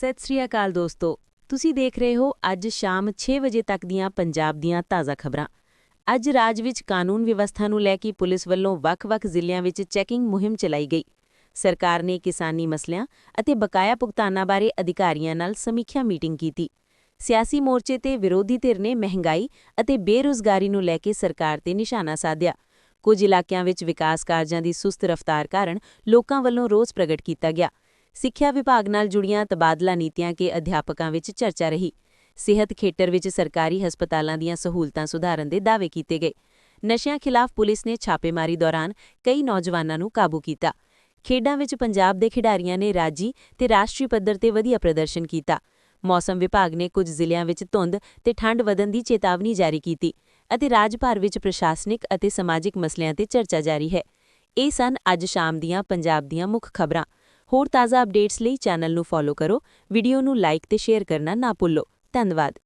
ਸਤਿ ਸ੍ਰੀ ਅਕਾਲ ਦੋਸਤੋ। ਤੁਸੀਂ ਦੇਖ ਰਹੇ ਹੋ ਅੱਜ ਸ਼ਾਮ 6 ਵਜੇ ਤੱਕ ਦੀਆਂ ਪੰਜਾਬ ਦੀਆਂ ਤਾਜ਼ਾ ਖਬਰਾਂ। ਅੱਜ ਰਾਜ ਵਿੱਚ ਕਾਨੂੰਨ ਵਿਵਸਥਾ ਨੂੰ ਲੈ ਕੇ ਪੁਲਿਸ ਵੱਲੋਂ ਵੱਖ-ਵੱਖ ਜ਼ਿਲ੍ਹਿਆਂ ਵਿੱਚ ਚੈਕਿੰਗ ਮੁਹਿੰਮ ਚਲਾਈ ਗਈ। ਸਰਕਾਰ ਨੇ ਕਿਸਾਨੀ ਮਸਲਿਆਂ ਅਤੇ ਬਕਾਇਆ ਭੁਗਤਾਨਾਂ ਬਾਰੇ ਅਧਿਕਾਰੀਆਂ ਨਾਲ ਸਮੀਖਿਆ ਮੀਟਿੰਗ ਕੀਤੀ। ਸਿਆਸੀ ਮੋਰਚੇ ਤੇ ਵਿਰੋਧੀ ਧਿਰ ਨੇ ਮਹਿੰਗਾਈ ਅਤੇ ਬੇਰੁਜ਼ਗਾਰੀ ਨੂੰ ਲੈ ਕੇ ਸਰਕਾਰ ਤੇ ਨਿਸ਼ਾਨਾ ਸਾਧਿਆ। ਕੁਝ ਇਲਾਕਿਆਂ ਵਿੱਚ ਵਿਕਾਸ ਕਾਰਜਾਂ ਦੀ ਸੁਸਤ ਰਫ਼ਤਾਰ ਕਾਰਨ ਲੋਕਾਂ ਵੱਲੋਂ ਰੋਸ ਪ੍ਰਗਟ ਕੀਤਾ ਗਿਆ। ਸਿੱਖਿਆ ਵਿਭਾਗ ਨਾਲ ਜੁੜੀਆਂ ਤਬਾਦਲਾ ਨੀਤੀਆਂ ਕੇ ਅਧਿਆਪਕਾਂ ਵਿੱਚ ਚਰਚਾ ਰਹੀ। ਸਿਹਤ ਖੇਤਰ ਵਿੱਚ ਸਰਕਾਰੀ ਹਸਪਤਾਲਾਂ ਦੀਆਂ ਸਹੂਲਤਾਂ ਸੁਧਾਰਨ ਦੇ ਦਾਅਵੇ ਕੀਤੇ ਗਏ। ਨਸ਼ਿਆਂ ਖਿਲਾਫ ਪੁਲਿਸ ਨੇ ਛਾਪੇਮਾਰੀ ਦੌਰਾਨ ਕਈ ਨੌਜਵਾਨਾਂ ਨੂੰ ਕਾਬੂ ਕੀਤਾ। ਖੇਡਾਂ ਵਿੱਚ ਪੰਜਾਬ ਦੇ ਖਿਡਾਰੀਆਂ ਨੇ ਰਾਜੀ ਤੇ ਰਾਸ਼ਟਰੀ ਪੱਧਰ ਤੇ ਵਧੀਆ ਪ੍ਰਦਰਸ਼ਨ ਕੀਤਾ। ਮੌਸਮ ਵਿਭਾਗ ਨੇ ਕੁਝ ਜ਼ਿਲ੍ਹਿਆਂ ਵਿੱਚ ਧੁੰਦ ਤੇ ਠੰਡ ਵਧਣ ਦੀ ਚੇਤਾਵਨੀ ਜਾਰੀ ਕੀਤੀ ਅਤੇ ਰਾਜ ਭਰ ਵਿੱਚ ਪ੍ਰਸ਼ਾਸਨਿਕ ਅਤੇ ਸਮਾਜਿਕ ਮਸਲਿਆਂ ਤੇ ਚਰਚਾ ਜਾਰੀ ਹੈ। ਇਹ ਸਨ ਅੱਜ ਸ਼ਾਮ ਦੀਆਂ ਪੰਜਾਬ ਦੀਆਂ ਮੁੱਖ ਖਬਰਾਂ। ਹੋਰ ਤਾਜ਼ਾ ਅਪਡੇਟਸ ਲਈ ਚੈਨਲ ਨੂੰ ਫੋਲੋ ਕਰੋ ਵੀਡੀਓ ਨੂੰ ਲਾਈਕ ਤੇ ਸ਼ੇਅਰ ਕਰਨਾ ਨਾ ਭੁੱਲੋ। ਧੰਨਵਾਦ।